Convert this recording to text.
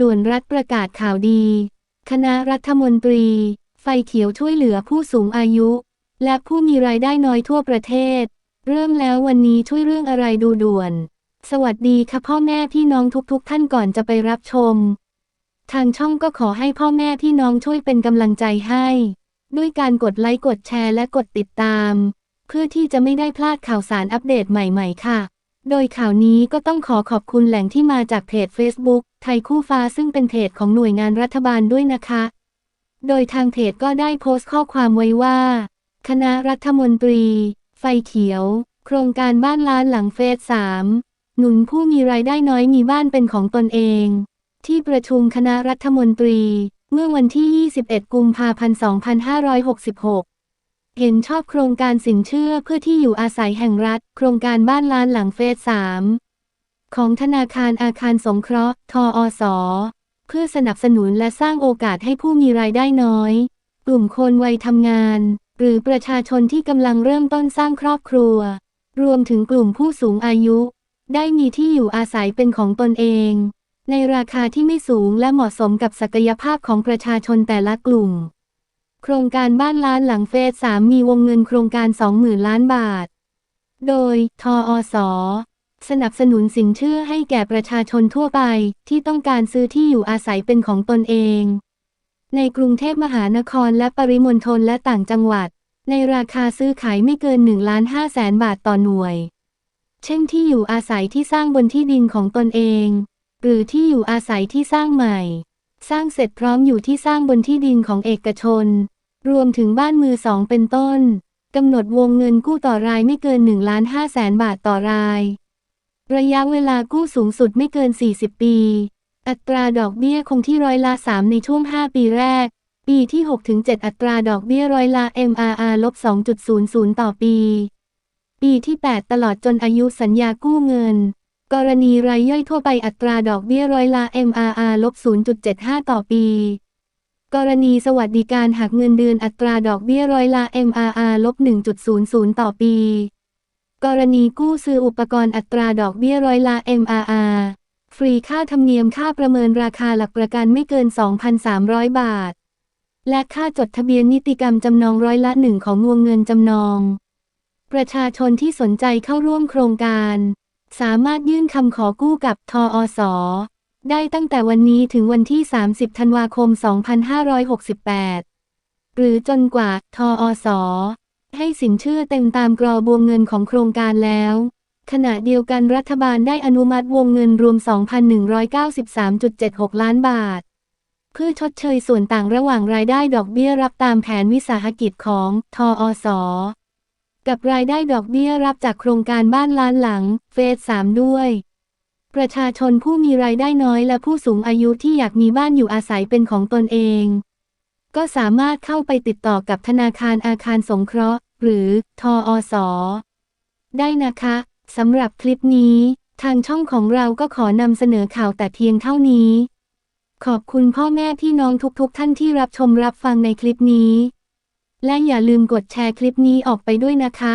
ด่วนรัฐประกาศข่าวดี คณะรัฐมนตรี ไฟเขียวช่วยเหลือผู้สูงอายุ และผู้มีรายได้น้อยทั่วประเทศ เริ่มแล้ววันนี้ช่วยเรื่องอะไรดูด่วน สวัสดีค่ะพ่อแม่พี่น้องทุก ๆ ท่านก่อนจะไปรับชม ทางช่องก็ขอให้พ่อแม่พี่น้องช่วยเป็นกำลังใจให้ ด้วยการกดไลค์กดแชร์และกดติดตาม เพื่อที่จะไม่ได้พลาดข่าวสารอัปเดตใหม่ ๆ ค่ะ โดยข่าวนี้ก็ต้องขอขอบคุณแหล่งที่มาจากเพจ Facebook ไทยคู่ฟ้าซึ่งเป็นเพจของหน่วยงานรัฐบาลด้วยนะคะ โดยทางเพจก็ได้โพสต์ข้อความไว้ว่า คณะรัฐมนตรี ไฟเขียว โครงการบ้านล้านหลังเฟส3หนุนผู้มีรายได้น้อยมีบ้านเป็นของตนเอง ที่ประชุมคณะรัฐมนตรี เมื่อวันที่ 21 กุมภาพันธ์ 2566 เห็นชอบโครงการสินเชื่อเพื่อที่อยู่อาศัยแห่งรัฐ โครงการบ้านล้านหลังเฟส3ของธนาคารอาคารสงเคราะห์ทออสเพื่อสนับสนุนและสร้างโอกาสให้ผู้มีรายได้น้อย กลุ่มคนวัยทำงาน หรือประชาชนที่กำลังเริ่มต้นสร้างครอบครัว รวมถึงกลุ่มผู้สูงอายุ ได้มีที่อยู่อาศัยเป็นของตนเอง ในราคาที่ไม่สูงและเหมาะสมกับศักยภาพของประชาชนแต่ละกลุ่ม โครงการบ้านล้านหลังเฟส3มีวงเงินโครงการ 20,000 ล้านบาท โดย ทออสสนับสนุนสินเชื่อให้แก่ประชาชนทั่วไปที่ต้องการซื้อที่อยู่อาศัยเป็นของตนเอง ในกรุงเทพมหานครและปริมณฑลและต่างจังหวัด ในราคาซื้อขายไม่เกิน1ล้าน5แสนบาทต่อหน่วย เช่นที่อยู่อาศัยที่สร้างบนที่ดินของตนเอง หรือที่อยู่อาศัยที่สร้างใหม่ สร้างเสร็จพร้อมอยู่ที่สร้างบนที่ดินของเอกชน รวมถึงบ้านมือสองเป็นต้นกำหนดวงเงินกู้ต่อรายไม่เกิน1ล้าน5แสนบาทต่อราย ระยะเวลากู้สูงสุดไม่เกิน 40 ปี อัตราดอกเบี้ยคงที่ร้อยละ 3 ในช่วง 5 ปีแรก ปีที่ 6-7 อัตราดอกเบี้ยร้อยละ MRR ลบ 2.00 ต่อปี ปีที่ 8 ตลอดจนอายุสัญญากู้เงิน กรณีรายย่อยทั่วไปอัตราดอกเบี้ยร้อยละ MRR ลบ 0.75 ต่อปี กรณีสวัสดิการหักเงินเดือนอัตราดอกเบี้ยร้อยละ MRR ลบ 1.00 ต่อปี กรณีกู้ซื้ออุปกรณ์อัตราดอกเบี้ยร้อยละ MRR ฟรีค่าธรรมเนียมค่าประเมินราคาหลักประกันไม่เกิน 2,300 บาท และค่าจดทะเบียนนิติกรรมจำนองร้อยละหนึ่งของวงเงินจำนอง ประชาชนที่สนใจเข้าร่วมโครงการ สามารถยื่นคำขอกู้กับทออส ได้ตั้งแต่วันนี้ถึงวันที่ 30 ธันวาคม 2568 หรือจนกว่า ทออสให้สินเชื่อเต็มตามกรอบวงเงินของโครงการแล้ว ขณะเดียวกันรัฐบาลได้อนุมัติวงเงินรวม 2,193.76 ล้านบาท เพื่อชดเชยส่วนต่างระหว่างรายได้ดอกเบี้ยรับตามแผนวิสาหกิจของ ทออสกับรายได้ดอกเบี้ยรับจากโครงการบ้านล้านหลัง เฟส3ด้วย ประชาชนผู้มีรายได้น้อยและผู้สูงอายุที่อยากมีบ้านอยู่อาศัยเป็นของตนเอง ก็สามารถเข้าไปติดต่อกับธนาคารอาคารสงเคราะห์ หรือทออสได้นะคะสำหรับคลิปนี้ ทางช่องของเราก็ขอนำเสนอข่าวแต่เพียงเท่านี้ ขอบคุณพ่อแม่พี่น้องทุกๆ ท่านที่รับชมรับฟังในคลิปนี้ และอย่าลืมกดแชร์คลิปนี้ออกไปด้วยนะคะ